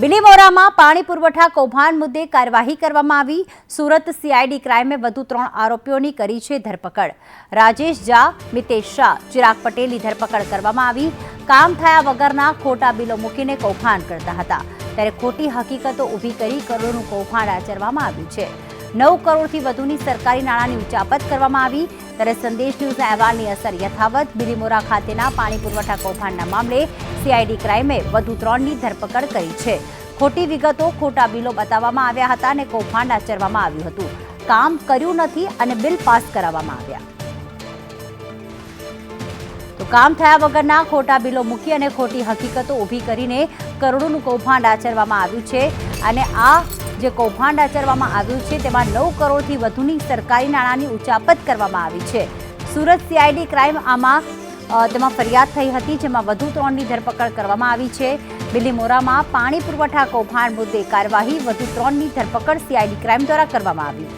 બિલીમોરામાં પાણી પુરવઠા કૌભાંડ મુદ્દે કાર્યવાહી કરવામાં આવી. સુરત સીઆઈડી ક્રાઇમે વધુ ત્રણ આરોપીઓની કરી છે ધરપકડ. રાજેશ ઝા, મિતેશ શાહ, ચિરાગ પટેલની ધરપકડ કરવામાં આવી. કામ થયા વગરના ખોટા બિલો મૂકીને કૌભાંડ કરતા હતા. ત્યારે ખોટી હકીકતો ઊભી કરી કરોડોનું કૌભાંડ આચરવામાં આવ્યું છે. નવ કરોડથી વધુની સરકારી નાણાંની ઉચાપત કરવામાં આવી. ત્યારે સંદેશ ન્યૂઝના અહેવાલની અસર યથાવત. બિલીમોરા ખાતેના પાણી પુરવઠા કૌભાંડના મામલે સીઆઈડી ક્રાઇમે વધુ ત્રણની ધરપકડ કરી છે. ખોટી વિગતો, ખોટા બિલો બતાવવામાં આવ્યા હતા અને કૌભાંડ આચરવામાં આવ્યું હતું. કામ કર્યું નથી અને બિલ પાસ કરાવવામાં આવ્યા. તો કામ થયા વગરના ખોટા બિલો મૂકી અને ખોટી હકીકતો ઊભી કરીને કરોડોનું કૌભાંડ આચરવામાં આવ્યું છે. અને આ જે કૌભાંડ આચરવામાં આવ્યું છે, તેમાં નવ કરોડથી વધુની સરકારી નાણાંની ઉચાપત કરવામાં આવી છે. સુરત સીઆઈડી ક્રાઇમ આમાં તેમાં ફરિયાદ થઈ હતી, જેમાં વધુ ત્રણની ધરપકડ કરવામાં આવી છે. બિલીમોરામાં પાણી પુરવઠા કૌભાંડ મુદ્દે કાર્યવાહી, વધુ ત્રણની ધરપકડ સીઆઈડી ક્રાઇમ દ્વારા કરવામાં આવી.